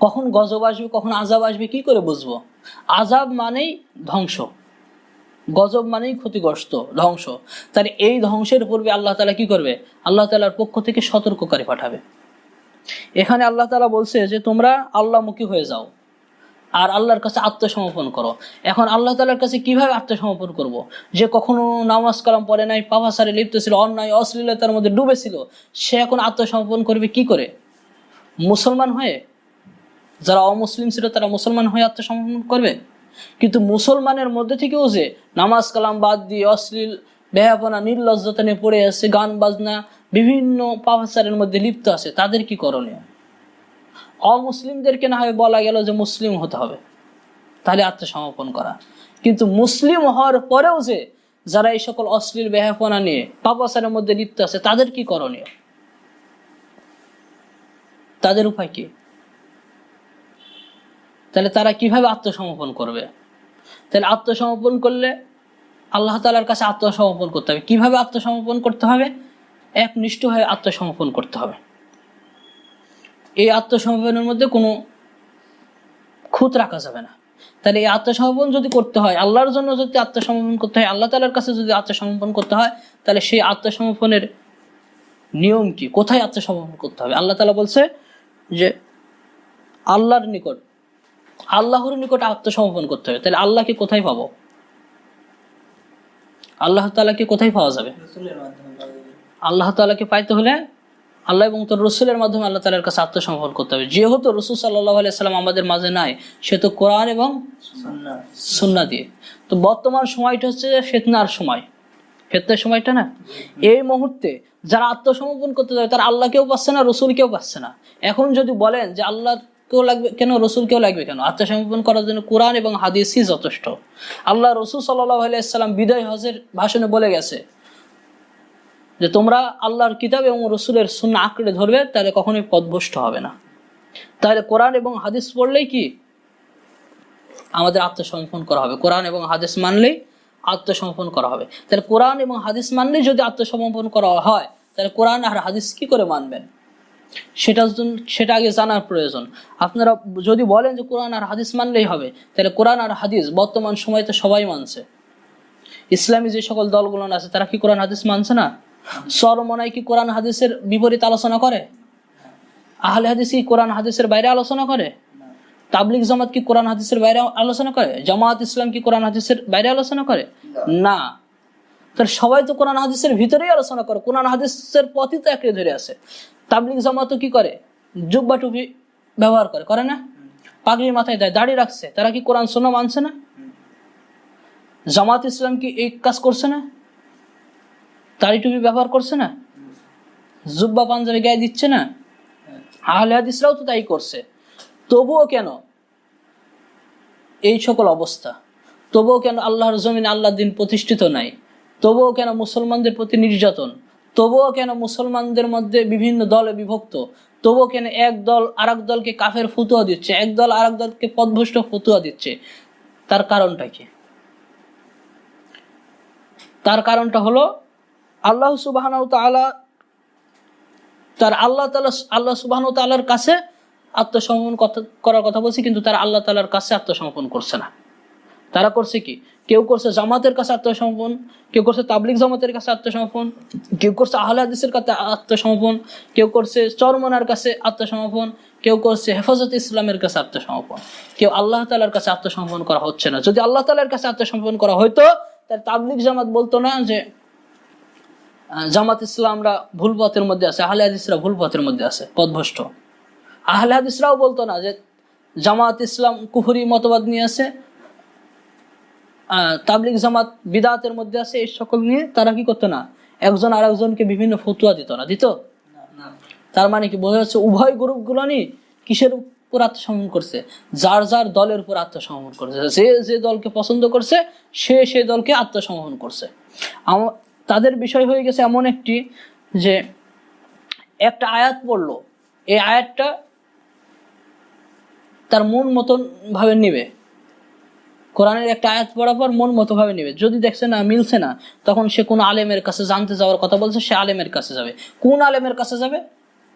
কখন গজব আসবে, কখন আজাব আসবে, কি করে বুঝব? আজাব মানেই ধ্বংস। গজব মানেই ক্ষতিগ্রস্ত, ধ্বংস। তাহলে এই ধ্বংসের পূর্বে আল্লাহ তালা কি করবে? আল্লাহ তালার পক্ষ থেকে সতর্ককারী পাঠাবে। এখানে আল্লাহ তালা বলছে যে, তোমরা আল্লাহমুখী হয়ে যাও আর আল্লাহর কাছে আত্মসমর্পণ করো। এখন আল্লাহ তালার কাছে কীভাবে আত্মসমর্পণ করব। যে কখনো নামাজ কালাম পড়ে নাই পাপাসারে লিপ্ত ছিল, অন্যায়, অশ্লীলতার মধ্যে ডুবেছিল সে এখন আত্মসমর্পণ করবে কি করে? মুসলমান হয়ে যারা অমুসলিম ছিল তারা মুসলমান হয়ে আত্মসমর্পণ করবে? কিন্তু মুসলমানের মধ্যে থেকেও যে নামাজ কালাম বাদ দিয়ে অশ্লীল বেহাপনা নির্লজ্জতা নিয়ে পড়ে আছে, গান বাজনা, বিভিন্ন পাপাচারের মধ্যে লিপ্ত আছে, তাদের কি করণীয়? অমুসলিমদেরকে না হয় বলা গেল যে মুসলিম হতে হবে, তাহলে আত্মসমর্পণ করা। কিন্তু মুসলিম হওয়ার পরেও যে যারা এই সকল অশ্লীল বেহাপনা নিয়ে, পাপাচারের মধ্যে লিপ্ত আছে, তাদের কি করণীয়? তাদের উপায় কি? তাহলে তারা কীভাবে আত্মসমর্পণ করবে? তাহলে আত্মসমর্পণ করলে আল্লাহ তালার কাছে আত্মসমর্পণ করতে হবে। কীভাবে আত্মসমর্পণ করতে হবে? একনিষ্ঠভাবে আত্মসমর্পণ করতে হবে। এই আত্মসমর্পণের মধ্যে কোনো খুঁত রাখা যাবে না। তাহলে এই আত্মসমর্পণ যদি করতে হয়, আল্লাহর জন্য যদি আত্মসমর্পণ করতে হয়, আল্লাহ তালার কাছে যদি আত্মসমর্পণ করতে হয়, তাহলে সেই আত্মসমর্পণের নিয়ম কি? কোথায় আত্মসমর্পণ করতে হবে? আল্লাহ তালা বলছে যে, আল্লাহর নিকট আল্লাহর নিকট আত্মসমর্পণ করতে হবে। তাহলে আল্লাহকে কোথায় পাবো? আল্লাহ তালাকে কোথায় পাওয়া যাবে? আল্লাহ তালাকে পাইতে হলে আল্লাহ এবং তোর রসুলের মাধ্যমে আল্লাহ তালার কাছে আত্মসমর্পণ করতে হবে। যেহেতু রসুল সাল্লাহ আলাইসাল্লাম আমাদের মাঝে নাই সে তো কোরআন এবং সুন্না দিয়ে। তো বর্তমান সময়টা হচ্ছে ফেতনার সময়। ফেতনার সময়টা না? এই মুহূর্তে যারা আত্মসমর্পণ করতে যাবে তারা আল্লাহ কেউ পাচ্ছে না রসুল কেউ পাচ্ছে না। এখন যদি বলেন যে আল্লাহ কেউ লাগবে, কেন? রসুল কেউ লাগবে কেন? আত্মসমর্পণ করার জন্য কোরআন এবং হাদিসই যথেষ্ট। আল্লাহ রসুল সাল্লাহ আলাইসাল্লাম বিদায় হজের ভাষণে বলে গেছে যে, তোমরা আল্লাহর কিতাব এবং রসুলের শূন্য আঁকড়ে ধরবে, তাহলে কখনোই পদভষ্ট হবে না। তাহলে কোরআন এবং হাদিস পড়লেই কি? আমাদের আত্মসমর্পণ করা হবে। কোরআন এবং হাদিস মানলেই আত্মসমর্পণ করা হবে। তাহলে কোরআন এবং হাদিস মানলেই যদি আত্মসমর্পণ করা হয়, তাহলে কোরআন আর হাদিস কি করে মানবেন? সেটা সেটা আগে জানার প্রয়োজন। আপনারা যদি বলেন যে কোরআন আর হাদিস মানলেই হবে, তাহলে কোরআন আর হাদিস বর্তমান সময় তো সবাই মানছে। ইসলামী যে সকল দলগুলো আছে, তারা কি কোরআন হাদিস মানছে না? সরমনায় কি কোরআন হাদিসের বিপরীত আলোচনা করে? আহলে হাদিস কি কোরআন হাদিসের বাইরে আলোচনা করে? তাবলিক জামাত কি কোরআন হাদিসের বাইরে আলোচনা করে? জামাত ইসলাম কি কোরআন হাদিসের বাইরে আলোচনা করে? না। তাহলে সবাই তো কোরআন হাদিসের ভিতরেই আলোচনা করে। কোরআন হাদিসের পথই তো একে ধরে আছে। তাবলিক জামাতও কি করে? জুব্বা টুপি ব্যবহার করে করে না? পাগড়ির মাথায় দেয়, দাড়ি রাখছে, তারা কি কোরআন শোনা মানছে না? জামাত ইসলাম কি এই কাজ করছে না? দাড়ি টুপি ব্যবহার করছে না? জুব্বা পাঞ্জাবি গায়ে দিচ্ছে না? আহলে হাদিসরাও তো তাই করছে। তবুও কেন এই সকল অবস্থা? তবুও কেন আল্লাহর জমিন আল্লাহ দিন প্রতিষ্ঠিত নাই? তবুও কেন মুসলমানদের প্রতি নির্যাতন? তবুও কেন মুসলমানদের মধ্যে বিভিন্ন দলে বিভক্ত? তবুও কেন এক দল আর দলকে কাফের ফুতুয়া দিচ্ছে? এক দল আর দলকে পদভষ্ট ফুতুয়া দিচ্ছে? তার কারণটা কি? তার কারণটা হলো আল্লাহ সুবাহ তার আল্লাহ তালা আল্লাহ সুবাহ তাল্লার কাছে আত্মসমর্পণ করার কথা বলছি, কিন্তু তারা আল্লাহ তালার কাছে আত্মসমর্পণ করছে না। তারা করছে কি? কেউ করছে জামাতের কাছে আত্মসমর্পণ, কেউ করছে তাবলিক জামাতের কাছে আত্মসমর্পণ, কেউ করছে আহলে হাদিসের কাছে আত্মসমর্পণ, কেউ করছে চরমনার কাছে আত্মসমর্পণ, কেউ করছে হেফাজত ইসলামের কাছে আত্মসমর্পণ। কেউ আল্লাহ তালার কাছে আত্মসমর্পণ করা হচ্ছে না। যদি আল্লাহ তালার কাছে আত্মসমর্পণ করা হয়তো তাহলে তাবলিক জামাত বলতো না যে জামাত ইসলামরা ভুল পথের মধ্যে আছে, আহলে হাদিসরা ভুল পথের মধ্যে আছে পদভষ্ট আহলে হাদিসরাও বলতো না যে, জামাত ইসলাম কুফুরি মতবাদ নিয়ে আছে তাবলিক জামাত বিদাতের মধ্যে আছে এই সকল নিয়ে, তারা কি করতো না? একজন আর একজনকে বিভিন্ন ফতুয়া দিত না, দিত? তার মানে কি, বোঝা যাচ্ছে উভয় গ্রুপগুলো নি কিসের উপর আত্মসমর্পণ করছে? যার যার দলের উপর আত্মসমর্পণ করছে। যে যে দলকে পছন্দ করছে, সে সে দলকে আত্মসমর্পণ করছে। তাদের বিষয় হয়ে গেছে এমন একটি যে, একটা আয়াত পড়ল। এই আয়াতটা তার মন মতন ভাবে নিবে। কোরআনের একটা আয়াত পর মন মতো ভাবে নিবে। যদি দেখছে না, মিলছে না, তখন সে কোন আলেমের কাছে জানতে যাওয়ার কথা বলছে, সে আলেমের কাছে যাবে। কোন আলেমের কাছে যাবে?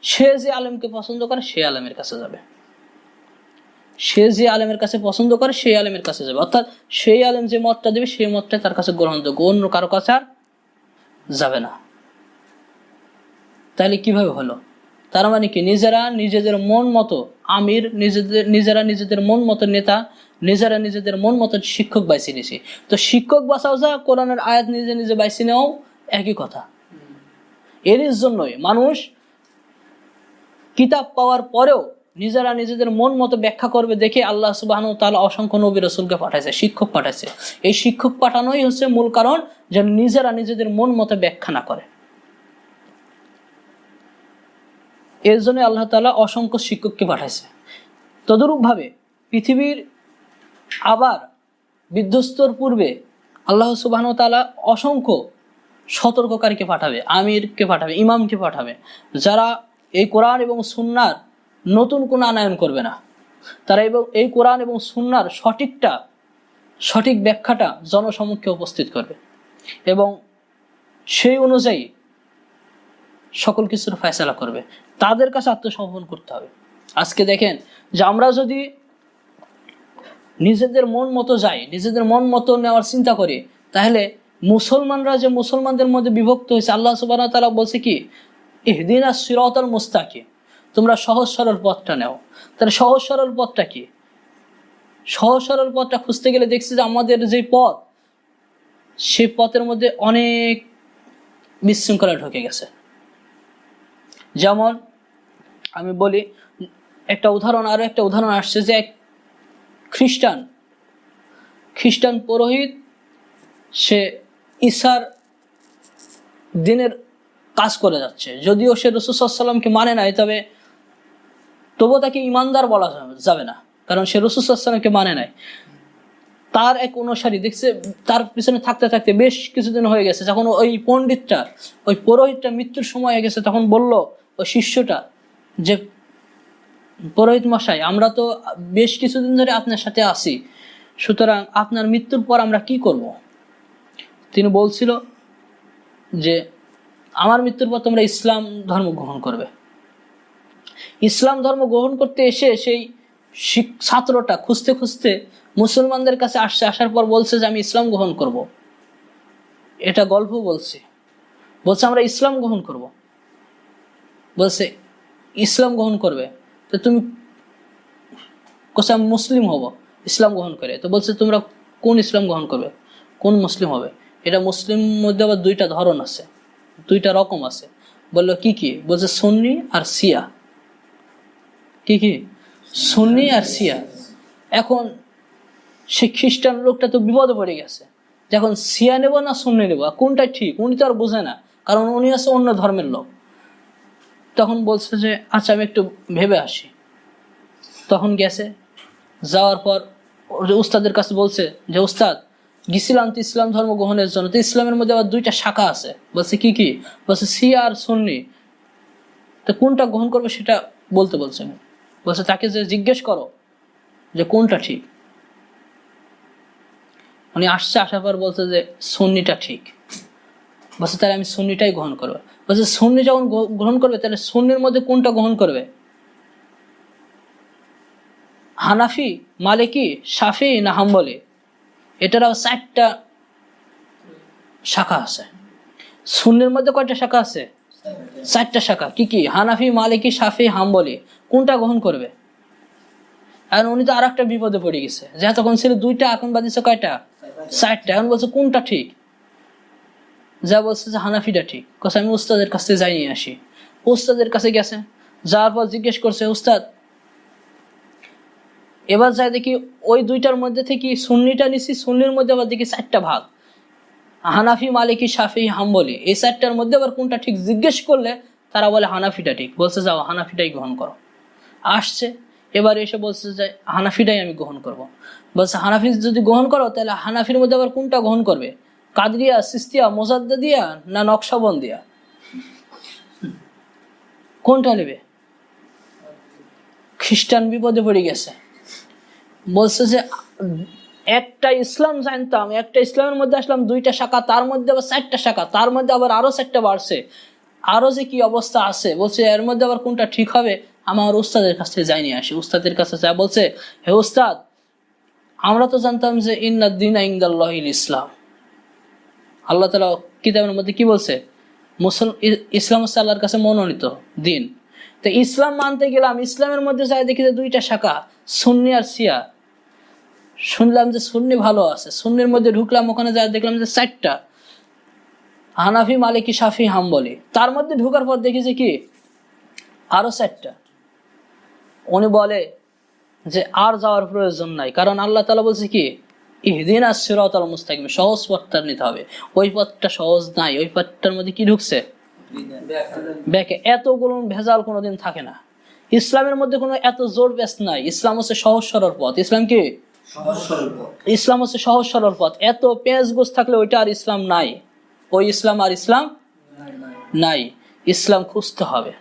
সে যে আলেমকে পছন্দ করে, সে আলেমের কাছে যাবে। সে যে আলেমের কাছে পছন্দ করে, সেই আলেমের কাছে যাবে। অর্থাৎ সেই আলেম যে মতটা দেবে, সেই মতটা তার কাছে গ্রহণযোগ্য। অন্য কারও কাছে আর যাবে না। তাহলে কীভাবে হলো? তার মানে কি? নিজেরা নিজেদের মন মতো, আমির নিজেদের, নিজেরা নিজেদের মন মতো নেতা, নিজেরা নিজেদের মন মতো শিক্ষক বাইছে নিছে। তো শিক্ষক বাঁচাও যা, কোরআনের আয়াত নিজে নিজে বাইছে নেওয়াও একই কথা। এর জন্যই মানুষ কিতাব পাওয়ার পরেও নিজেরা নিজেদের মন মতো ব্যাখ্যা করবে দেখে আল্লাহ সুবাহ তাআলা অসংখ্য নবী রসুলকে পাঠাইছে, শিক্ষক পাঠাইছে। এই শিক্ষক পাঠানোই হচ্ছে মূল কারণ যেন নিজেরা নিজেদের মন মতো ব্যাখ্যা না করে। এর জন্য আল্লাহ তাআলা অসংখ্য শিক্ষককে পাঠাইছে। তদরূপভাবে পৃথিবীর আবার বিধ্বস্তর পূর্বে আল্লাহ সুবাহ তালা অসংখ্য সতর্ককারীকে পাঠাবে, আমিরকে পাঠাবে, ইমামকে পাঠাবে, যারা এই কোরআন এবং সুন্নার নতুন কোনো আনায়ন করবে না। তারা এবং এই কোরআন এবং সুন্নার সঠিকটা, সঠিক ব্যাখ্যাটা জনসমক্ষে উপস্থিত করবে এবং সেই অনুযায়ী সকল কিছুর ফয়সালা করবে। তাদের কাছে আত্মসমর্পণ করতে হবে। আজকে দেখেন যে আমরা যদি নিজেদের মন মতো যাই, নিজেদের মন মতো নেওয়ার চিন্তা করি, তাহলে মুসলমানরা যে মুসলমানদের মধ্যে বিভক্ত হয়েছে, আল্লাহ সুবাহ তারা বলছে কি, ইহদিনা সিরতাল মুস্তাকি তোমরা সহজ সরল পথটা নেও। তাহলে সহজ সরল পথটা কি? সহজ সরল পথটা খুঁজতে গেলে দেখছি যে আমাদের যে পথ, সেই পথের মধ্যে অনেক বিশৃঙ্খলা ঢুকে গেছে। যেমন আমি বলি, একটা উদাহরণ আরও একটা উদাহরণ আসছে যে এক খ্রিস্টান খ্রিস্টান পুরোহিত, সে ঈশার দিনের কাজ করে যাচ্ছে। যদিও সে রসুসাল্লামকে মানে নাই, তবে তবুও তাকে ইমানদার বলা যাবে- না, কারণ সে রসুসাল্লামকে মানে নাই। তার এক অনুসারী দেখছে, তার পিছনে থাকতে থাকতে বেশ কিছুদিন হয়ে গেছে, যখন ওই পণ্ডিতটা, ওই পুরোহিতটা মৃত্যুর সময় হয়ে গেছে, তখন বলল ওই শিষ্যটা যে, পুরোহিত মশাই, আমরা তো বেশ কিছুদিন ধরে আপনার সাথে আছি, সুতরাং আপনার মৃত্যুর পর আমরা কি করব তিনি বলছিল যে, আমার মৃত্যুর পর তোমরা ইসলাম ধর্ম গ্রহণ করবে ইসলাম ধর্ম গ্রহণ করতে এসে সেই ছাত্রটা খুঁজতে খুঁজতে মুসলমানদের কাছে আসছে, আসার পর বলছে যে, আমি ইসলাম গ্রহণ করব। এটা গল্প বলছে বলছে, আমরা ইসলাম গ্রহণ করব। বলছে, ইসলাম গ্রহণ করবে? তো তুমি কোসে মুসলিম হব, ইসলাম গ্রহণ করে। তো বলছে, তোমরা কোন ইসলাম গ্রহণ করবে? কোন মুসলিম হবে? এটা মুসলিম মধ্যে আবার দুইটা ধরন আছে, দুইটা রকম আছে। বলল, কি কি? বলছে, সুন্নি আর সিয়া কি কি? সুন্নি আর সিয়া এখন সে খ্রিস্টান লোকটা তো বিপদে পড়ে গেছে। এখন সিয়া নেব না, সুন্নি নেব? কোনটা ঠিক? উনি তো আর বোঝে না, কারণ উনি আছে অন্য ধর্মের লোক। তখন বলছে যে আচ্ছা আমি একটু ভেবে আসি। তখন গেছে। যাওয়ার পর উস্তাদের কাছে বলছে যে, উস্তাদ গেছিলাম তো ইসলাম ধর্ম গ্রহণের জন্য। তো ইসলামের মধ্যে আবার দুইটা শাখা আছে। বলছে, কি কি? বলছে সিয়া আর সুন্নি। তো কোনটা গ্রহণ করবে সেটা বলতে বলছে বলছে, তাকে যে জিজ্ঞেস করো যে, কোনটা ঠিক? উনি আসছে, আসার পর বলছে যে, সুন্নিটা ঠিক। বলছে, তাহলে আমি সুন্নিটাই গ্রহণ করব। বলছে সুন্নি যখন গ্রহ- গ্রহণ করবে, তাহলে শূন্যের মধ্যে কোনটা গ্রহণ করবে? হানাফি, মালিকি সাফি না হাম্বলি? এটারও চারটা শাখা আছে। শূন্যের মধ্যে কয়টা শাখা আছে? চারটা শাখা। কি কি? হানাফি, মালিকি সাফি হাম্বলি। কোনটা গ্রহণ করবে? আর উনি তো আর একটা বিপদে পড়ে গেছে। যে তখন ছিল দুইটা, এখন বাদিছে কয়টা? চারটা। এখন বলছে, কোনটা ঠিক? যা বলছে যে হানাফিটা ঠিক। কথা আমি উস্তাদের কাছে যাই নিয়ে আসি। উস্তাদের কাছে গেছে যাওয়ার পর জিজ্ঞেস করছে, উস্তাদ, এবার যাই দেখি ওই দুইটার মধ্যে থেকে সুন্নিটা নিছি, সুন্নির মধ্যে আবার দেখি চারটা ভাগ। হানাফি, মালিকি সাফি হাম্বলি, এই চারটার মধ্যে আবার কোনটা ঠিক জিজ্ঞেস করলে তারা বলে হানাফিটা ঠিক। বলছে, যাও, হানাফিটাই গ্রহণ করো। আসছে, এবার এসে বলছে যে, হানাফিটাই আমি গ্রহণ করব। বলছে, হানাফি যদি গ্রহণ করো, তাহলে হানাফির মধ্যে আবার কোনটা গ্রহণ করবে? কাদরিয়া, সিস্তিয়া, মোজাদ্দা দিয়া না নকশাবন দিয়া? কোনটা নেবে? খ্রিস্টান বিপদে পড়ে গেছে। বলছে যে, একটা ইসলাম জানতাম, একটা ইসলামের মধ্যে আসলাম, দুইটা শাখা, তার মধ্যে আবার চারটা শাখা, তার মধ্যে আবার আরও চারটা বাড়ছে। আরও যে কি অবস্থা আছে? বলছে, এর মধ্যে আবার কোনটা ঠিক হবে? আমার উস্তাদের কাছ থেকে যাইনি আসি। উস্তাদের কাছে যা বলছে, হে উস্তাদ, আমরা তো জানতাম যে ইন্নাদ্দিন ইংদাল্লাহ ইসলাম। আল্লাহ তালা কিতাবের মধ্যে কি বলছে? মুসল ইসলাম হচ্ছে আল্লাহর কাছে মনোনীত দিন। তো ইসলাম মানতে গেলাম ইসলামের মধ্যে যাই দেখি যে দুইটা শাখা, সুন্নি আর সিয়া শুনলাম যে সুন্নি ভালো আছে, সুন্নির মধ্যে ঢুকলাম, ওখানে যা দেখলাম যে চারটা। হানাফি, মালিকি সাফি হাম্বলি। তার মধ্যে ঢুকার পর দেখি যে কি? আরও চারটা। উনি বলে যে আর যাওয়ার প্রয়োজন নাই। কারণ আল্লাহ তালা বলছে কি? ইহদিন আসিরাতাল মুস্তাকিম সহজ পথটা নিতে হবে। ওই পথটা সহজ নাই ওই পথটার মধ্যে কি ঢুকছে? ব্যাকে এতগুলো ভেজাল কোনোদিন থাকে না। ইসলামের মধ্যে কোনো এত জোর ব্যাস নাই। ইসলাম হচ্ছে সহজ সরল পথ। ইসলাম কি? ইসলাম হচ্ছে সহজ সরল পথ। এত পেঁয়াজ গোস থাকলে ওইটা আর ইসলাম নাই। ওই ইসলাম আর ইসলাম নাই। ইসলাম খুঁজতে হবে।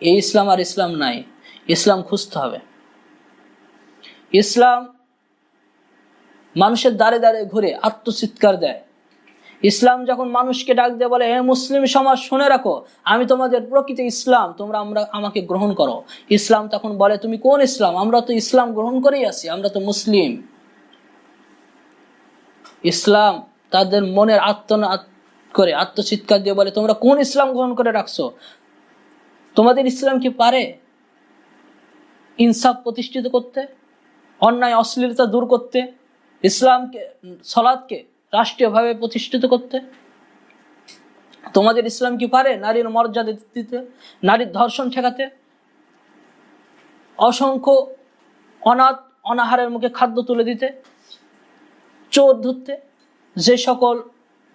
এই ইসলাম আর ইসলাম নাই। ইসলাম খুঁজতে হবে। ইসলাম মানুষের দ্বারে দ্বারে ঘুরে আত্মচিৎকার দেয়। ইসলাম যখন মানুষকে ডাক দিয়ে বলে, হে মুসলিম সমাজ, শুনে রাখো, আমি তোমাদের প্রকৃত ইসলাম, তোমরা আমরা, আমাকে গ্রহণ করো। ইসলাম তখন বলে, তুমি কোন ইসলাম? আমরা তো ইসলাম গ্রহণ করেই আছি, আমরা তো মুসলিম। ইসলাম তাদের মনের আত্মনাদ করে, আত্মচিৎকার দিয়ে বলে, তোমরা কোন ইসলাম গ্রহণ করে রাখছো? তোমাদের ইসলাম কি পারে? ইনসাফ প্রতিষ্ঠিত করতে, অন্যায়, অশ্লীলতা দূর করতে ইসলামকে সলাদকে রাষ্ট্রীয়ভাবে প্রতিষ্ঠিত করতে। তোমাদের ইসলাম কি পারে? নারীর মর্যাদা দিতে, নারীর ধর্ষণ ঠেকাতে। অসংখ্য অনাথ, অনাহারের মুখে খাদ্য তুলে দিতে। চোর ধরতে। যে সকল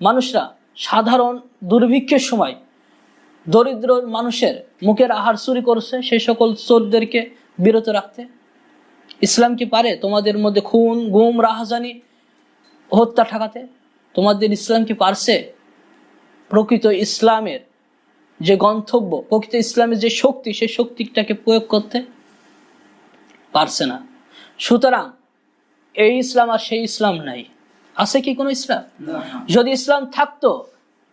মানুষরা সাধারণ দুর্ভিক্ষের সময় দরিদ্র মানুষের মুখের আহার চুরি করছে সেই সকল চোরদেরকে বিরত রাখতে। ইসলাম কি পারে? তোমাদের মধ্যে খুন গুম রাহাজানি হত্যা ঠেকাতে? তোমাদের ইসলাম কি পারছে? প্রকৃত ইসলামের যে গন্তব্য প্রকৃত ইসলামের যে শক্তি সেই শক্তিটাকে প্রয়োগ করতে পারছে না। সুতরাং এই ইসলাম আর সেই ইসলাম নাই। আছে কি কোনো ইসলাম? যদি ইসলাম থাকতো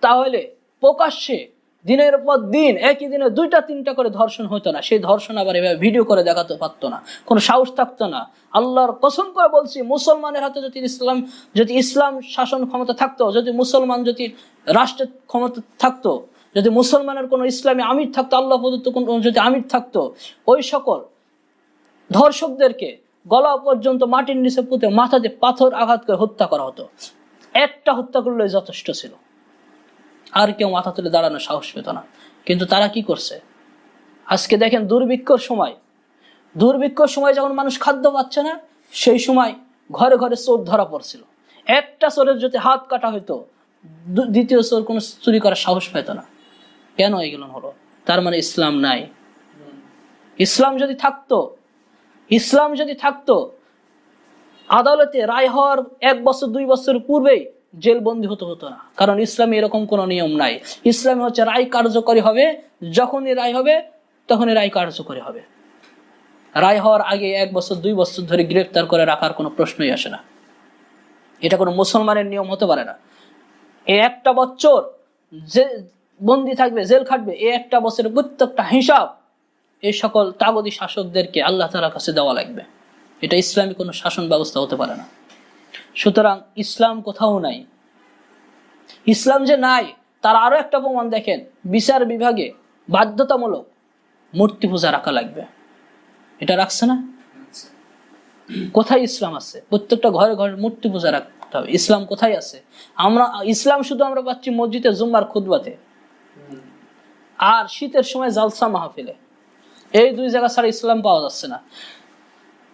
তাহলে প্রকাশ্যে দিনের পর দিন, একই দিনে দুইটা, তিনটা করে ধর্ষণ হতো না। সেই ধর্ষণ আবার এভাবে ভিডিও করে দেখাতে পারতো না। কোনো সাহস থাকতো না। আল্লাহর কসম করে বলছি, মুসলমানের হাতে যদি ইসলাম যদি ইসলাম শাসন ক্ষমতা থাকতো, যদি মুসলমান, যদি রাষ্ট্রের ক্ষমতা থাকতো, যদি মুসলমানের কোনো ইসলামী আমির থাকতো, আল্লাহ প্রদত্ত কোনো যদি আমির থাকতো, ওই সকল ধর্ষকদেরকে গলা পর্যন্ত মাটির নিচে পুঁতে মাথাতে পাথর আঘাত করে হত্যা করা হতো। একটা হত্যা করলে যথেষ্ট ছিল। আর কেউ মাথা তুলে দাঁড়ানোর সাহস পেত না। কিন্তু তারা কি করছে? আজকে দেখেন দুর্ভিক্ষর সময়। দুর্ভিক্ষর সময় যখন মানুষ খাদ্য পাচ্ছে না, সেই সময় ঘরে ঘরে চোর ধরা পড়ছিল। একটা চোরের যদি হাত কাটা হইতো দ্বিতীয় চোর কোনো চুরি করার সাহস পেত না। কেন এগুলো হলো? তার মানে ইসলাম নাই। ইসলাম যদি থাকতো, ইসলাম যদি থাকতো, আদালতে রায় হওয়ার এক বছর, দুই বছর পূর্বেই জেলবন্দি হতে হতো না। কারণ ইসলামে এরকম কোনো নিয়ম নাই। ইসলামে হচ্ছে রায় কার্যকরী হবে, যখনই রায় হবে, তখনই রায় কার্যকরী হবে। রায় হওয়ার আগে এক বছর, দুই বছর ধরে গ্রেফতার করে রাখার কোনো প্রশ্নই আসে না। এটা কোনো মুসলমানের নিয়ম হতে পারে না। এ একটা বছর যে বন্দি থাকবে, জেল খাটবে, এ একটা বছরের প্রত্যেকটা হিসাব এই সকল তাগদি শাসকদেরকে আল্লাহ তালার কাছে দেওয়া লাগবে। এটা ইসলামী কোনো শাসন ব্যবস্থা হতে পারে না। সুতরাং ইসলাম কোথাও নাই। ইসলাম যে নাই, তার আরও একটা প্রমাণ দেখেন, বিচার বিভাগে বাধ্যতামূলক মূর্তি পূজা রাখা লাগবে। এটা রাখছে না? কোথায় ইসলাম আছে? প্রত্যেকটা ঘরে ঘরে মূর্তি পূজা রাখতে হবে। ইসলাম কোথায় আছে? আমরা, ইসলাম শুধু আমরা পাচ্ছি মসজিদে, জুম্মার খুদবাতে আর শীতের সময় জালসা মাহফিলে। এই দুই জায়গা ছাড়া ইসলাম পাওয়া যাচ্ছে না।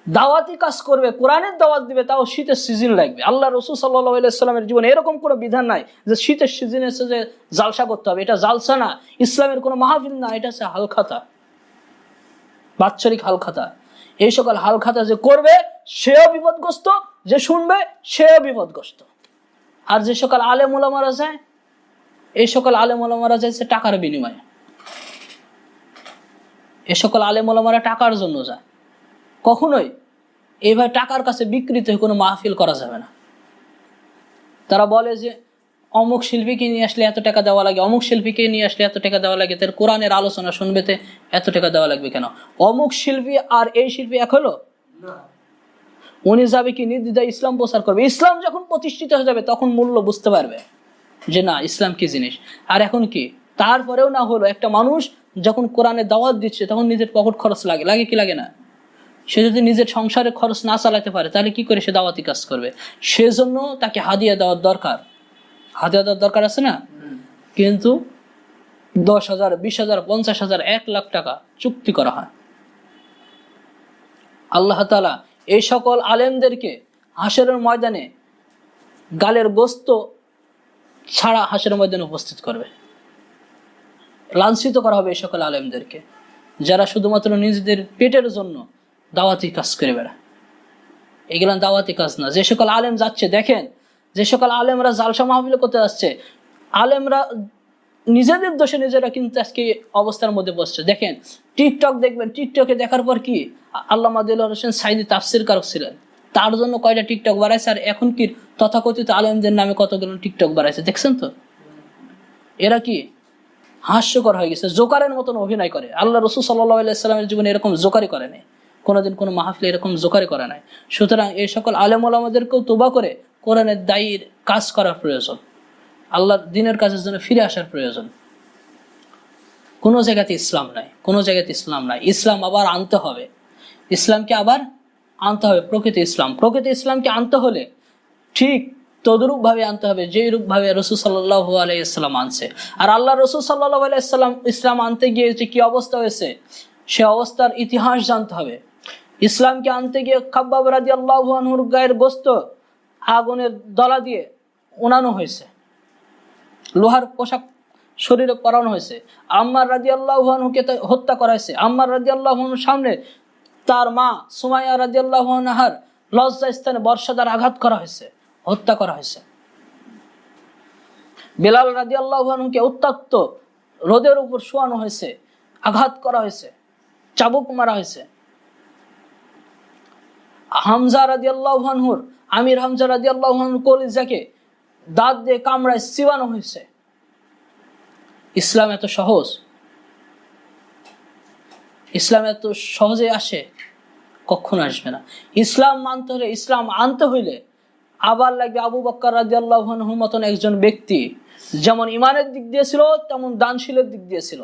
দাওয়াতি কাজ করবে, কোরআনের দাওয়াত দিবে, তাও শীতের সিজন লাগবে। আল্লাহ রসুল সাল্লাহামের জীবনে এরকম কোনো বিধান নাই যে শীতের সিজনে এসে যে জালসা করতে হবে। এটা জালসা না, ইসলামের কোনো মাহফিল না, এটা হচ্ছে হালখাতা। বাৎসরিক হালখাতা। এই সকল হালখাতা যে করবে, সেও বিপদগ্রস্ত, যে শুনবে, সেও বিপদগ্রস্ত। আর যে সকল আলেম ওলামারা যায়, এই সকল আলেম ওলামারা যায় সে টাকার বিনিময়ে। এ সকল আলেম ওলামারা টাকার জন্য যায়। কখনোই এইভাবে টাকার কাছে বিকৃত হয়ে কোনো মাহফিল করা যাবে না। তারা বলে যে অমুক শিল্পীকে নিয়ে আসলে এত টাকা দেওয়া লাগে অমুক শিল্পীকে নিয়ে আসলে এত টাকা দেওয়া লাগে তার কোরআনের আলোচনা শুনবেতে এত টাকা দেওয়া লাগবে কেন? অমুক শিল্পী আর এই শিল্পী এক হলো? উনি যাবে কি নির্দ্বিধায় ইসলাম প্রচার করবে? ইসলাম যখন প্রতিষ্ঠিত হয়ে যাবে তখন মূল্য বুঝতে পারবে যে না ইসলাম কি জিনিস? আর এখন কি? তারপরেও না হলো একটা মানুষ যখন কোরআনে দাওয়াত দিচ্ছে তখন নিজের পকেট খরচ লাগে। লাগে কি লাগে না? সে যদি নিজের সংসারে খরচ না চালাতে পারে, তাহলে কি করে সে দাওয়াতি কাজ করবে? সেজন্য তাকে হাদিয়া দেওয়ার দরকার। হাদিয়া দেওয়ার দরকার আছে না? কিন্তু দশ হাজার, বিশ হাজার, পঞ্চাশ হাজার, এক লাখ টাকা চুক্তি করা হয়। আল্লাহ তালা এই সকল আলেমদেরকে হাসরের ময়দানে গালের গোস্ত ছাড়া হাসের ময়দানে উপস্থিত করবে। লাঞ্ছিত করা হবে এই সকল আলেমদেরকে, যারা শুধুমাত্র নিজেদের পেটের জন্য দাওয়াতি কাজ করে বেড়ায়। এগুলো দাওয়াতি কাজ না। যে সকল আলেম যাচ্ছে, দেখেন, যে সকল আলেমরা জালসা মাহফিল করতে যাচ্ছে আলেমরা নিজেদের দোষে নিজেরা কিন্তু আজকে অবস্থার মধ্যে বসছে। দেখেন, টিকটক দেখবেন, টিকটকে দেখার পর কি? আল্লাহ মাদুল হোসেন সাইদি তাফসির কারক ছিলেন। তার জন্য কয়টা টিকটক বাড়াইছে আর এখন কি তথাকথিত আলেমদের নামে কতগুলো টিকটক বাড়াইছে, দেখছেন তো? এরা কি হাস্যকর হয়ে গেছে, জোকারের মতন অভিনয় করে। আল্লাহ রসুল সাল্লাহ আলাইস্লামের জীবনে এরকম জোকারি করে নাই। কোনোদিন কোনো মাহফিলে এরকম জোকারি করে নাই। সুতরাং এই সকল আলেম আমাদেরকেও তোবা করে কোরআনের দায়ীর কাজ করার প্রয়োজন। আল্লাহর দিনের কাজের জন্য ফিরে আসার প্রয়োজন। কোনো জায়গাতে ইসলাম নাই, কোনো জায়গাতে ইসলাম নাই। ইসলাম আবার আনতে হবে। ইসলামকে আবার আনতে হবে, প্রকৃত ইসলাম। প্রকৃত ইসলামকে আনতে হলে ঠিক তদরূপ ভাবে আনতে হবে, যেই রূপ ভাবে রসুল সাল্লাহ আলাইসাল্লাম আনছে। আর আল্লাহ রসুল সাল্লাহ আলাইসাল্লাম ইসলাম আনতে গিয়ে যে কি অবস্থা হয়েছে, সে অবস্থার ইতিহাস জানতে হবে। ইসলামকে আনতে গিয়ে খাব্বাব রাজি আল্লাহর গায়ের গোস্ত আগুনের দলা দিয়ে উনানো হয়েছে। লোহার পোশাক শরীরে পরানো হয়েছে। আম্মার রাজি আল্লাহকে হত্যা করা হয়েছে। আম্মার রাজি আল্লাহনুর সামনে তার মা সুমাইয়া রাজি আল্লাহনাহার লজ্জা স্থানে বর্ষাদার আঘাত করা হয়েছে, হত্যা করা হয়েছে। বেলাল রাজি আল্লাহকে উত্তাক্ত রোদের উপর শোয়ানো হয়েছে, আঘাত করা হয়েছে, চাবুক মারা হয়েছে। হামজা রাজি আল্লাহর আমির হামজা রাজি আল্লাহর কলিজাকে দাঁত দিয়ে কামড়ায় চিবানো হয়েছে। ইসলাম এত সহজ। ইসলাম এত সহজে আসে, কখনো আসবে না। ইসলাম মানতে হলে, ইসলাম আনতে হইলে আবার লাগবে আবু বক্কর রাজি আল্লাহর মতন একজন ব্যক্তি যেমন ইমানের দিক দিয়েছিল তেমন দানশীলের দিক দিয়েছিল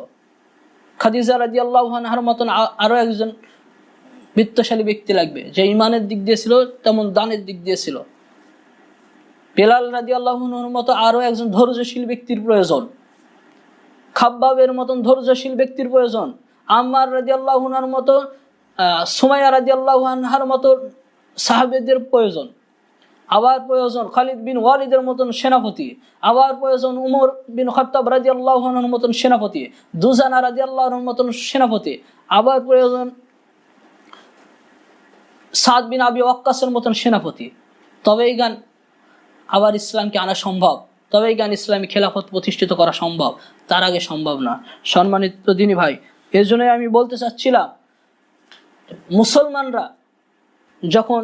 খাদিজা রাজি আল্লাহর মতন আরও একজন বৃত্তশালী ব্যক্তি লাগবে। যে ইমানের দিক দিয়ে ছিল, তেমন দানের দিক দিয়ে ছিল। বেলাল রাজি আল্লাহর মতো আরও একজন ধৈর্যশীল ব্যক্তির প্রয়োজন। খাব্বাবের মতন ধৈর্যশীল ব্যক্তির প্রয়োজন। আম্মার রাজি আল্লাহনার মতো সুমাইয়া রাজি আল্লাহার মতো সাহাবেদের প্রয়োজন। আবার প্রয়োজন খালিদ বিন ওয়ালিদের মতন সেনাপতি। আবার প্রয়োজন উমর বিন খত্তাব রাজি আল্লাহনের মতন সেনাপতি। দুজানা রাজি আল্লাহর মতন সেনাপতি। আবার প্রয়োজন সাদ বিন আবি ওয়াক্কাসের মতন সেনাপতি। তবে এই গান আবার ইসলামকে আনা সম্ভব। তবে এই গান ইসলামী খেলাফত প্রতিষ্ঠিত করা সম্ভব। তার আগে সম্ভব না। সম্মানিত দিনী ভাই, এর জন্যই আমি বলতে চাচ্ছিলাম, মুসলমানরা যখন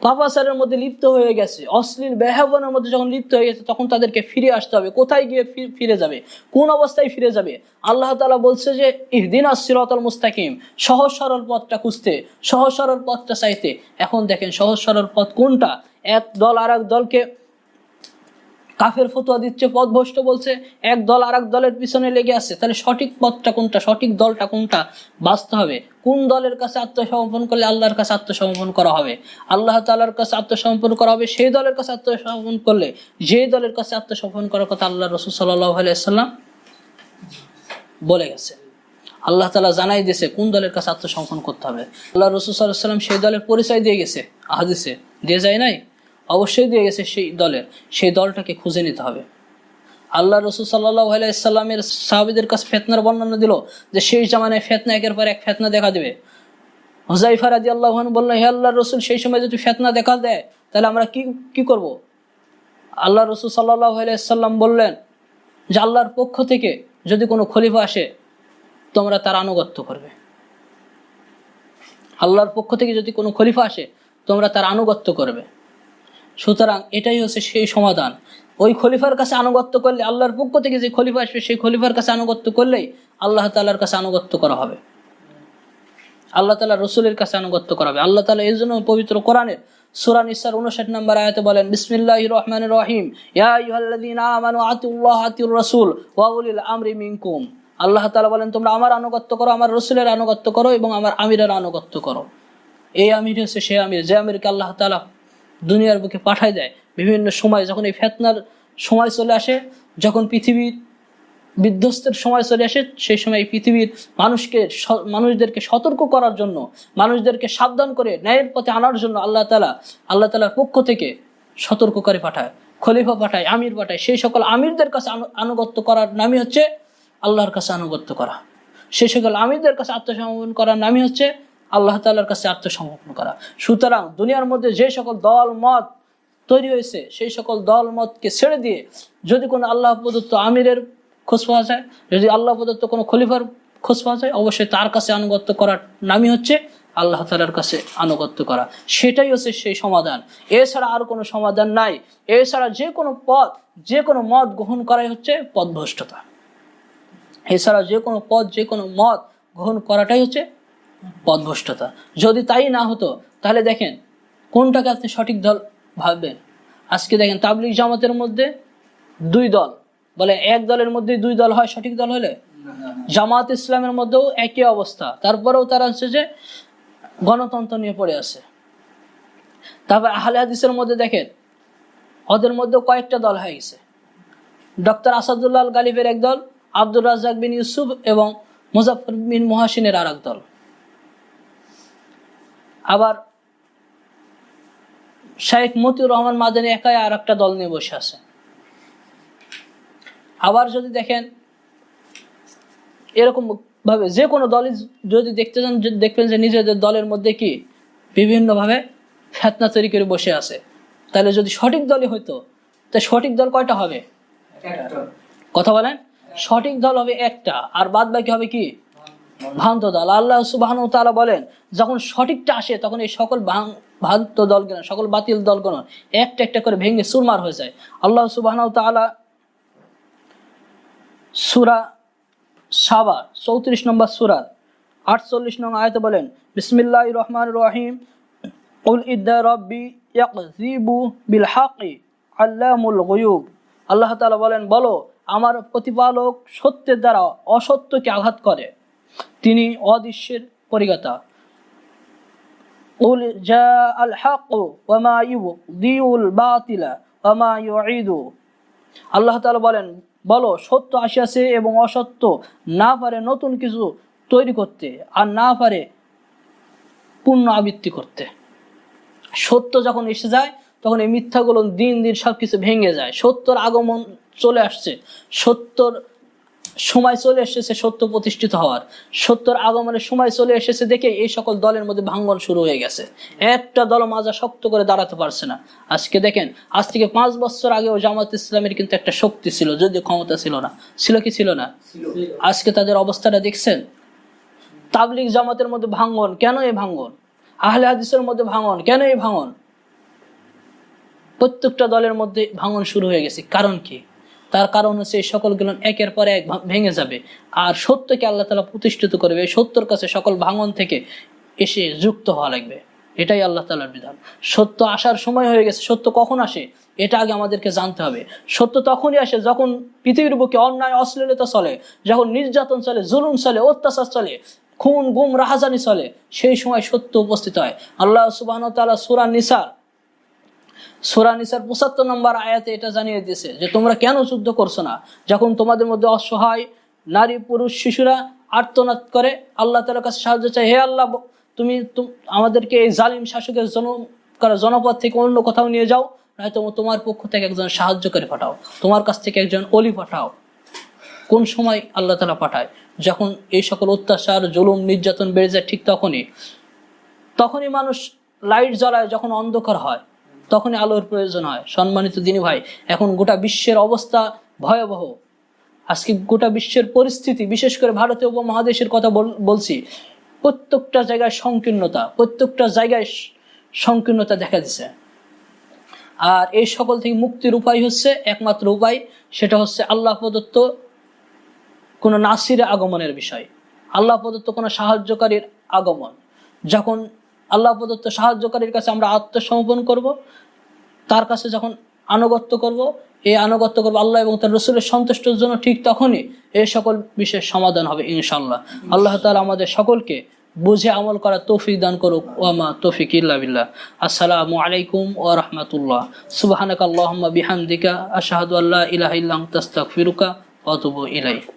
পাপাচারের মধ্যে লিপ্ত হয়ে গেছে। অশ্লীল ব্যহাবনের মধ্যে যখন লিপ্ত হয়ে গেছে, তখন তাদেরকে ফিরে আসতে হবে। কোথায় গিয়ে ফিরে যাবে? কোন অবস্থায় ফিরে যাবে? আল্লাহ তালা বলছে যে, ইহদিন আসিরতল মুস্তাকিম। সহজ সরল পথটা খুঁজতে, সহজ সরল পথটা চাইতে। এখন দেখেন সহজ সরল পথ কোনটা? এক দল আর দলকে কাফের ফতুয়া দিচ্ছে, পথভ্রষ্ট বলছে, এক দল আর এক দলের পিছনে লেগে আছে। তাহলে সঠিক পথটা কোনটা? সঠিক দলটা কোনটা? বাঁচতে হবে। কোন দলের কাছে আত্মসমর্পণ করলে আল্লাহর কাছে আত্মসমর্পণ করা হবে? আল্লাহ তালার কাছে আত্মসমর্পণ করা হবে সেই দলের কাছে আত্মসমর্পণ করলে যে দলের কাছে আত্মসমর্পণ করার কথা আল্লাহ রসুল সাল্লাহ আলাইসাল্লাম বলে গেছে। আল্লাহ তালা জানাই দিয়েছে কোন দলের কাছে আত্মসমর্পণ করতে হবে। আল্লাহ রসুল সাল্লাহ সাল্লাম সেই দলের পরিচয় দিয়ে গেছে আহাদিসে দিয়ে যায় নাই? অবশ্যই দিয়ে গেছে সেই দলের। সেই দলটাকে খুঁজে নিতে হবে। আল্লাহ রসুল সাল্লাহ আলাইসাল্লামের সাহাবিদের কাছে ফেতনার বর্ণনা দিল যে সেই জামানায় ফেতনা একের পর এক ফেতনা দেখা দেবে। হুজাইফা রাজি আল্লাহন বলল, হে আল্লাহ রসুল, সেই সময় যদি ফেতনা দেখা দেয়, তাহলে আমরা কি কি করব? আল্লাহ রসুল সাল্লাহ আলাইসাল্লাম বললেন যে আল্লাহর পক্ষ থেকে যদি কোনো খলিফা আসে, তোমরা তার আনুগত্য করবে। আল্লাহর পক্ষ থেকে যদি কোনো খলিফা আসে, তোমরা তার আনুগত্য করবে। সুতরাং এটাই হচ্ছে সেই সমাধান। ওই খলিফার কাছে আনুগত্য করলে আল্লাহর পক্ষ থেকে যে খলিফা আসবে, সেই খলিফার কাছে আনুগত্য করলেই আল্লাহ তালার কাছে আনুগত্য করা হবে। আল্লাহ তালা রসুলের কাছে আনুগত্য করা হবে। আল্লাহ তালা এই জন্য পবিত্র কোরআনের সুরান ইসার উনষাট নম্বর আয়াতে বলেন, বিসমিল্লাহ রহমান রহিম। রাসূল ওয়া উলিল আমরি মিনকুম। আল্লাহ তাআলা বলেন, তোমরা আমার আনুগত্য করো, আমার রসুলের আনুগত্য করো এবং আমার আমিরের আনুগত্য করো। এই আমির হচ্ছে সে আমির, যে আমিরকে আল্লাহ তাআলা দুনিয়ার বুকে পাঠায় দেয়। বিভিন্ন সময় যখন এই ফেতনার সময় চলে আসে, যখন পৃথিবীর বিধ্বস্তের সময় চলে আসে, সেই সময় এই পৃথিবীর মানুষকে মানুষদেরকে সতর্ক করার জন্য, মানুষদেরকে সাবধান করে ন্যায়ের পথে আনার জন্য আল্লাহ তালা আল্লাহ তালার পক্ষ থেকে সতর্ক করে পাঠায়, খলিফা পাঠায়, আমির পাঠায়। সেই সকল আমিরদের কাছে আনু- আনুগত্য করার নামই হচ্ছে আল্লাহর কাছে আনুগত্য করা। সেই সকল আমিরদের কাছে আত্মসমর্পণ করার নামই হচ্ছে আল্লাহ তাআলার কাছে আত্মসমর্পণ করা। সুতরাং দুনিয়ার মধ্যে যে সকল দল, মত তৈরি হয়েছে, সেই সকল দল, মতকে ছেড়ে দিয়ে যদি কোনো আল্লাহ প্রদত্ত আমিরের খোঁজ পাওয়া যায়, যদি আল্লাহ প্রদত্ত কোনো খলিফার খোঁজ পাওয়া যায়, অবশ্যই তার কাছে আনুগত্য করার নামই হচ্ছে আল্লাহ তালার কাছে আনুগত্য করা। সেটাই হচ্ছে সেই সমাধান। এছাড়া আর কোনো সমাধান নাই। এছাড়া যে কোনো পথ, যে কোনো মত গ্রহণ করাই হচ্ছে পথভ্রষ্টতা। এছাড়া যে কোনো পথ, যে কোনো মত গ্রহণ করাটাই হচ্ছে পথভ্রষ্টতা। যদি তাই না হতো, তাহলে দেখেন, কোনটাকে আপনি সঠিক দল ভাববেন? আজকে দেখেন, তাবলিগ জামাতের মধ্যে দুই দল। বলে এক দলের মধ্যে দুই দল হয়, সঠিক দল হলে? জামাত ইসলামের মধ্যেও একই অবস্থা। তারপরেও তারা হচ্ছে যে গণতন্ত্র নিয়ে পড়ে আছে। তারপর আহলে হাদিসের মধ্যে দেখেন, ওদের মধ্যে কয়েকটা দল হয়ে গেছে। ডক্টর আসাদুল্লাহ গালিবের এক দল, আব্দুর রাজাক বিন ইউসুফ এবং মুজাফর বিন মহাসিনের আর এক দল। আবার শাইখ মতিউর রহমান মাদানী একাই আর একটা দল নিয়ে বসে আছে। আবার যদি দেখেন এরকম ভাবে যে কোনো দলই যদি দেখতে চান দেখবেন যে নিজেদের দলের মধ্যে কি বিভিন্নভাবে ফেতনা তৈরি করে বসে আছে। তাহলে যদি সঠিক দলই হইতো তা সঠিক দল কয়টা হবে? কথা বলেন? সঠিক দল হবে একটা আর বাদ বাকি হবে কি? ভ্রান্ত দল। আল্লাহ সুবাহ তাআলা বলেন, যখন সঠিকটা আসে, তখন এই সকল ভ্রান্ত দলগণ সকল বাতিল দলগণ একটা একটা করে ভেঙে চুরমার হয়ে যায়। আল্লাহ সুবাহ তাআলা সুরা সাবা চৌত্রিশ নম্বর সুরা, আটচল্লিশ নং আয়তে বলেন বিসমিল্লাহ রহমান রহিম, উল ইদ্দা রব্বি ইয়াকযিবু বিল হাকি আল্লামুল গুয়ুব। আল্লাহ তাআলা বলেন, বলো, আমার প্রতিপালক সত্যের দ্বারা অসত্যকে আঘাত করে। তিনি অদৃশ্যের পরিজ্ঞাতা قل جاء الحق وما يبدئ الباطل وما يعيد আল্লাহ তাআলা বলেন বলো সত্য আসিয়াছে এবং অসত্য না পারে নতুন কিছু তৈরি করতে আর না পারে পূর্ণ আবৃত্তি করতে সত্য যখন এসে যায় তখন এই মিথ্যাগুলো দিন দিন সবকিছু ভেঙে যায় সত্যর আগমন চলে আসছে সত্যর সময় চলে এসেছে সত্য প্রতিষ্ঠিত হওয়ার। সত্যর আগমনের সময় চলে এসেছে দেখে এই সকল দলের মধ্যে ভাঙ্গন শুরু হয়ে গেছে। একটা দল মাজা শক্ত করে দাঁড়াতে পারছে না। আজকে দেখেন, আজ থেকে পাঁচ বছর আগেও জামাত ইসলামের কিন্তু একটা শক্তি ছিল যদি ক্ষমতা ছিল না। ছিল কি ছিল না? আজকে তাদের অবস্থাটা দেখছেন? তাবলিগ জামাতের মধ্যে ভাঙ্গন কেন এই ভাঙ্গন আহলে হাদিসের মধ্যে ভাঙন, কেন এই ভাঙন? প্রত্যেকটা দলের মধ্যে ভাঙন শুরু হয়ে গেছে। কারণ কি? তার কারণ হচ্ছে এই সকলগুলো একের পর এক ভেঙে যাবে। আর সত্যকে আল্লাহ তালা প্রতিষ্ঠিত করবে সত্যর কাছে সকল ভাঙন থেকে এসে যুক্ত হওয়া লাগবে। এটাই আল্লাহ তালার বিধান। সত্য আসার সময় হয়ে গেছে, সত্য কখন আসে? এটা আগে আমাদেরকে জানতে হবে। সত্য তখনই আসে যখন পৃথিবীর বুকে অন্যায়, অশ্লীলতা চলে, যখন নির্যাতন চলে, জুলুম চলে, অত্যাচার চলে, খুন, গুম, রাহাজানি চলে, সেই সময় সত্য উপস্থিত হয়। আল্লাহ সুবাহ তাআলা সূরা নিসার সূরা নিসার পঁচাত্তর নম্বর আয়াতে এটা জানিয়ে দিয়েছে যে তোমরা কেন যুদ্ধ করছ না? যখন তোমাদের মধ্যে অসহায় নারী, পুরুষ, শিশুরা আর্তনাদ করে, আল্লাহ তাআলার কাছে সাহায্য চায়, হে আল্লাহ, তুমি আমাদেরকে এই জালিম শাসকের জন করা জনপদ থেকে অন্য কোথাও নিয়ে যাও, নয়তো তোমার পক্ষ থেকে একজন সাহায্যকারী পাঠাও, তোমার কাছ থেকে একজন অলি পাঠাও। কোন সময় আল্লাহ তালা পাঠায়? যখন এই সকল অত্যাচার, জুলুম, নির্যাতন বেড়ে যায় ঠিক তখনই। তখনই মানুষ লাইট জ্বলায় যখন অন্ধকার হয়। তখনই আলোর প্রয়োজন হয়। সম্মানিত দিনী ভাই, এখন গোটা বিশ্বের অবস্থা ভয়াবহ। আজকে গোটা বিশ্বের পরিস্থিতি, বিশেষ করে ভারতীয় উপমহাদেশের কথা বল- বলছি, প্রত্যেকটা জায়গায় সংকীর্ণতা, প্রত্যেকটা জায়গায় সংকীর্ণতা দেখা দিছে। আর এই সকল থেকে মুক্তির উপায় হচ্ছে একমাত্র উপায়, সেটা হচ্ছে আল্লাহ প্রদত্ত কোনো নাসির আগমনের বিষয়। আল্লাহ প্রদত্ত কোনো সাহায্যকারীর আগমন। যখন আল্লাহ প্রদত্ত সাহায্যকারীর কাছে আমরা আত্মসমর্পণ করব। তার কাছে যখন আনুগত্য করব, এই আনুগত্য করব আল্লাহ এবং তার রসুলের সন্তুষ্টের জন্য ঠিক তখনই এই সকল বিষয়ের সমাধান হবে ইনশাল্লাহ আল্লাহ তাআলা আমাদের সকলকে বুঝে আমল করা তৌফিক দান করুক। ওয়ামা তৌফিক ইল্লা আসসালামু আলাইকুম ও রাহমাতুল্লাহ। সুবহানাকা আল্লাহুম্মা বিহামদিকা। আশহাদু আল্লা ইলাহা ইল্লা আনতা, আস্তাগফিরুকা ওয়া আতুবু ইলাইক।